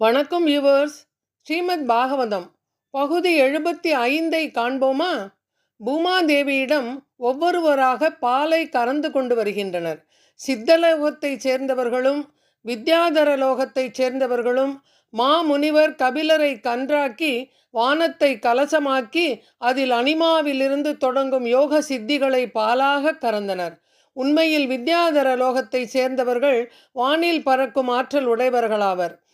வணக்கம் யுவர்ஸ் ஸ்ரீமத் பாகவதம். பகுதி எழுபத்தி ஐந்தை காண்போமா? பூமாதேவியிடம் ஒவ்வொருவராக பாலை கறந்து கொண்டு வருகின்றனர். சித்தலோகத்தைச் சேர்ந்தவர்களும் வித்யாதர லோகத்தைச் சேர்ந்தவர்களும் மாமுனிவர் கபிலரை கன்றாக்கி வானத்தை கலசமாக்கி அதில் அனிமாவிலிருந்து தொடங்கும் யோக சித்திகளை பாலாக கறந்தனர். உண்மையில் வித்யாதர லோகத்தைச் சேர்ந்தவர்கள் வானில் பறக்கும் ஆற்றல் உடையவர்களாவர்.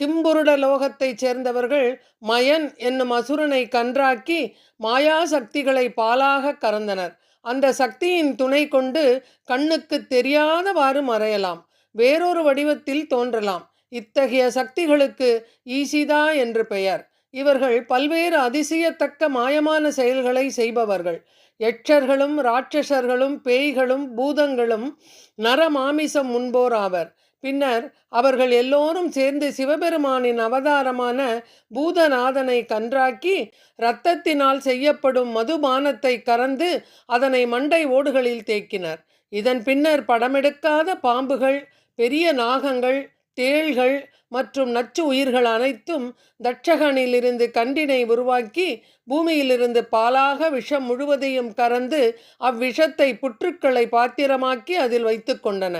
திம்புருட லோகத்தைச் சேர்ந்தவர்கள் மயன் என்னும் அசுரனை கன்றாக்கி மாயா சக்திகளை பாலாக கறந்தனர். அந்த சக்தியின் துணை கொண்டு கண்ணுக்கு தெரியாதவாறு மறையலாம். வேறொரு வடிவத்தில் தோன்றலாம். இத்தகைய சக்திகளுக்கு ஈசிதா என்று பெயர். இவர்கள் பல்வேறு அதிசயத்தக்க மாயமான செயல்களை செய்பவர்கள். யட்சர்களும் ராட்சசர்களும் பேய்களும் பூதங்களும் நரமாமிசம் முன்போர் ஆவர். பின்னர் அவர்கள் எல்லோரும் சேர்ந்து சிவபெருமானின் அவதாரமான பூதநாதனை கன்றாக்கி இரத்தத்தினால் செய்யப்படும் மதுபானத்தை கறந்து அதனை மண்டை ஓடுகளில் தேக்கினர். இதன் பின்னர் படமெடுக்காத பாம்புகள் பெரிய நாகங்கள் தேள்கள் மற்றும் நச்சு உயிர்கள் அனைத்தும் தட்சகனிலிருந்து கண்டினை உருவாக்கி பூமியிலிருந்து பாலாக விஷம் முழுவதையும் கறந்து அவ்விஷத்தை புற்றுக்களை பாத்திரமாக்கி அதில் வைத்து கொண்டன.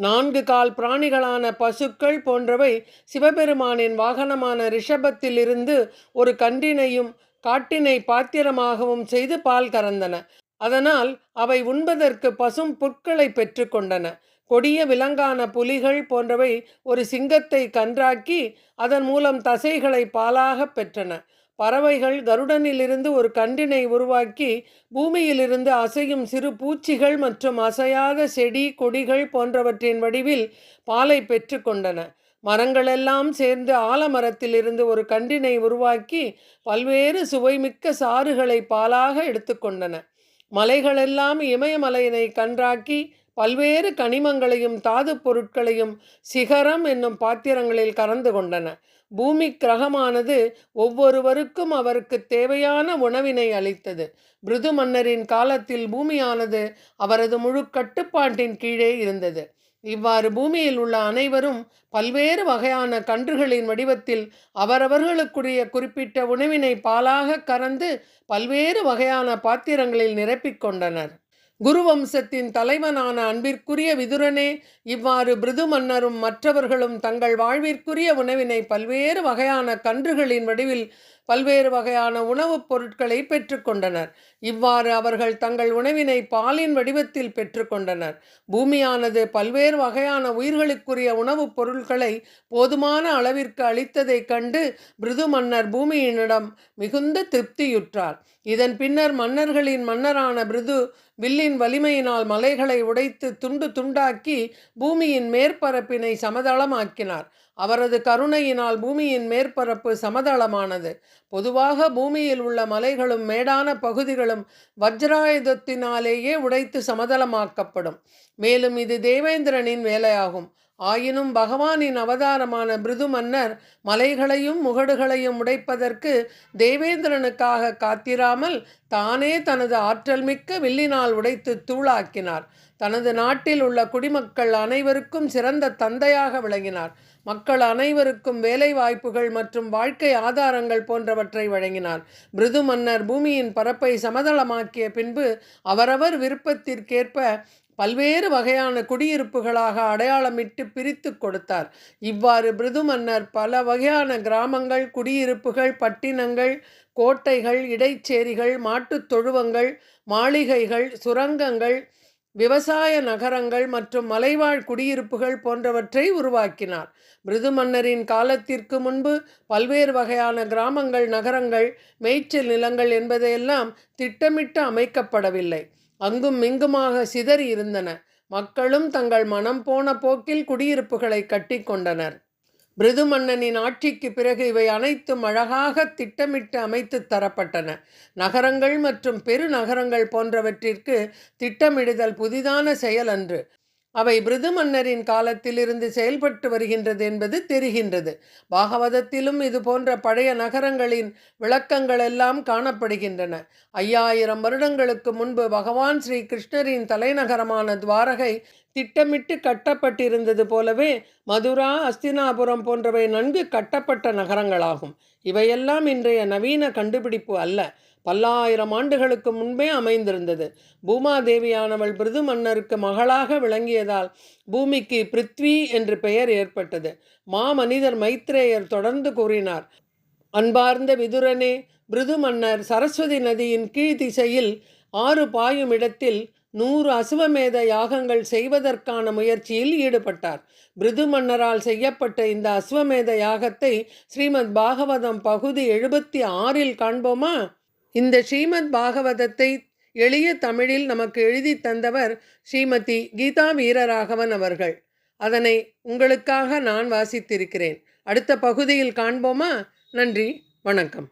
நான்கு கால் பிராணிகளான பசுக்கள் போன்றவை சிவபெருமானின் வாகனமான ரிஷபத்தில் இருந்து ஒரு கன்றினையும் காட்டினை பாத்திரமாகவும் செய்து பால் கறந்தன. அதனால் அவை உண்பதற்கு பசும் புற்களை பெற்றுக்கொண்டன கொடிய விலங்கான புலிகள் போன்றவை ஒரு சிங்கத்தை கன்றாக்கி அதன் மூலம் தசைகளை பாலாக பெற்றன. பறவைகள் கருடனிலிருந்து ஒரு கண்டினை உருவாக்கி பூமியிலிருந்து அசையும் சிறு பூச்சிகள் மற்றும் அசையாத செடி கொடிகள் போன்றவற்றின் வடிவில் பாலை பெற்று கொண்டன. மரங்களெல்லாம் சேர்ந்து ஆலமரத்திலிருந்து ஒரு கண்டினை உருவாக்கி பல்வேறு சுவைமிக்க சாறுகளை பாலாக எடுத்துக்கொண்டன மலைகளெல்லாம் இமயமலையினை கன்றாக்கி பல்வேறு கனிமங்களையும் தாது பொருட்களையும் சிகரம் என்னும் பாத்திரங்களில் கலந்து கொண்டன. பூமி கிரகமானது ஒவ்வொருவருக்கும் அவருக்கு தேவையான உணவினை அளித்தது. பிருது மன்னரின் காலத்தில் பூமியானது அவரது முழு கட்டுப்பாட்டின் கீழே இருந்தது. இவ்வாறு பூமியில் உள்ள அனைவரும் பல்வேறு வகையான கன்றுகளின் வடிவத்தில் அவரவர்களுக்குரிய குறிப்பிட்ட உணவினை பாலாக கறந்து பல்வேறு வகையான பாத்திரங்களில் நிரப்பிக் கொண்டனர். குருவம்சத்தின் தலைவனான அன்பிற்குரிய விதுரனே இவ்வாறு பிருது மன்னரும் மற்றவர்களும் தங்கள் வாழ்விற்குரிய உணவினை பல்வேறு வகையான கன்றுகளின் வடிவில் பல்வேறு வகையான உணவுப் பொருட்களை பெற்றுக்கொண்டனர் இவ்வாறு அவர்கள் தங்கள் உணவினை பாலின் வடிவத்தில் பெற்றுக்கொண்டனர் பூமியானது பல்வேறு வகையான உயிர்களுக்குரிய உணவுப் பொருட்களை போதுமான அளவிற்கு அளித்ததைக் கண்டு பிருது மன்னர் பூமியினிடம் மிகுந்த திருப்தியுற்றார். இதன் பின்னர் மன்னர்களின் மன்னரான பிருது வில்லின் வலிமையினால் மலைகளை உடைத்து துண்டு துண்டாக்கி பூமியின் மேற்பரப்பினை சமதளமாக்கினார். அவரது கருணையினால் பூமியின் மேற்பரப்பு சமதளமானது. பொதுவாக பூமியில் உள்ள மலைகளும் மேடான பகுதிகளும் வஜ்ராயுதத்தினாலேயே உடைத்து சமதளமாக்கப்படும். மேலும் இது தேவேந்திரனின் வேலையாகும். ஆயினும் பகவானின் அவதாரமான பிருது மன்னர் மலைகளையும் முகடுகளையும் உடைப்பதற்கு தேவேந்திரனுக்காக காத்திராமல் தானே தனது ஆற்றல் மிக்க வில்லினால் உடைத்து தூளாக்கினார். தனது நாட்டில் உள்ள குடிமக்கள் அனைவருக்கும் சிறந்த தந்தையாக விளங்கினார். மக்கள் அனைவருக்கும் வேலை வாய்ப்புகள் மற்றும் வாழ்க்கை ஆதாரங்கள் போன்றவற்றை வழங்கினார். பிருது மன்னர் பூமியின் பரப்பை சமதளமாக்கிய பின்பு அவரவர் விருப்பத்திற்கேற்ப பல்வேறு வகையான குடியிருப்புகளாக அடையாளமிட்டு பிரித்து கொடுத்தார். இவ்வாறு பிருது மன்னர் பல வகையான கிராமங்கள் குடியிருப்புகள் பட்டினங்கள் கோட்டைகள் இடைச்சேரிகள் மாட்டுத் தொழுவங்கள் மாளிகைகள் சுரங்கங்கள் விவசாய நகரங்கள் மற்றும் மலைவாழ் குடியிருப்புகள் போன்றவற்றை உருவாக்கினார். பிருது மன்னரின் காலத்திற்கு முன்பு பல்வேறு வகையான கிராமங்கள் நகரங்கள் மேய்ச்சல் நிலங்கள் என்பதையெல்லாம் திட்டமிட்டு அமைக்கப்படவில்லை. அங்கும் இங்குமாக சிதறி இருந்தன. மக்களும் தங்கள் மனம் போன போக்கில் குடியிருப்புகளை கட்டி கொண்டனர். பிருது மன்னனின் ஆட்சிக்கு பிறகு இவை அனைத்தும் அழகாக திட்டமிட்டு அமைத்து தரப்பட்டன. நகரங்கள் மற்றும் பெருநகரங்கள் போன்றவற்றிற்கு திட்டமிடுதல் புதிதான செயல் அன்று. அவை பிருது மன்னரின் காலத்திலிருந்து செயல்பட்டு வருகின்றது என்பது தெரிகின்றது. பாகவதத்திலும் இது போன்ற பழைய நகரங்களின் விளக்கங்கள் எல்லாம் காணப்படுகின்றன. ஐயாயிரம் வருடங்களுக்கு முன்பு பகவான் ஸ்ரீ கிருஷ்ணரின் தலைநகரமான துவாரகை திட்டமிட்டு கட்டப்பட்டிருந்தது போலவே மதுரா அஸ்தினாபுரம் போன்றவை நன்கு கட்டப்பட்ட நகரங்களாகும். இவையெல்லாம் இன்றைய நவீன கண்டுபிடிப்பு அல்ல. பல்லாயிரம் ஆண்டுகளுக்கு முன்பே அமைந்திருந்தது. பூமாதேவியானவள் பிருது மன்னருக்கு மகளாக விளங்கியதால் பூமிக்கு பிருத்வி என்று பெயர் ஏற்பட்டது. மாமனிதர் மைத்ரேயர் தொடர்ந்து கூறினார் அன்பார்ந்த விதுரனே பிருது மன்னர் சரஸ்வதி நதியின் கீழ் திசையில் ஆறு பாயும் இடத்தில் நூறு அசுவமேத யாகங்கள் செய்வதற்கான முயற்சியில் ஈடுபட்டார். பிருது மன்னரால் செய்யப்பட்ட இந்த அஸ்வமேத யாகத்தை ஸ்ரீமத் பாகவதம் பகுதி எழுபத்தி ஆறில் காண்போமா? இந்த ஸ்ரீமத் பாகவதத்தை எளிய தமிழில் நமக்கு எழுதி தந்தவர் ஸ்ரீமதி கீதா வீரராகவன் அவர்கள். அதனை உங்களுக்காக நான் வாசித்திருக்கிறேன். அடுத்த பகுதியில் காண்போமா? நன்றி வணக்கம்.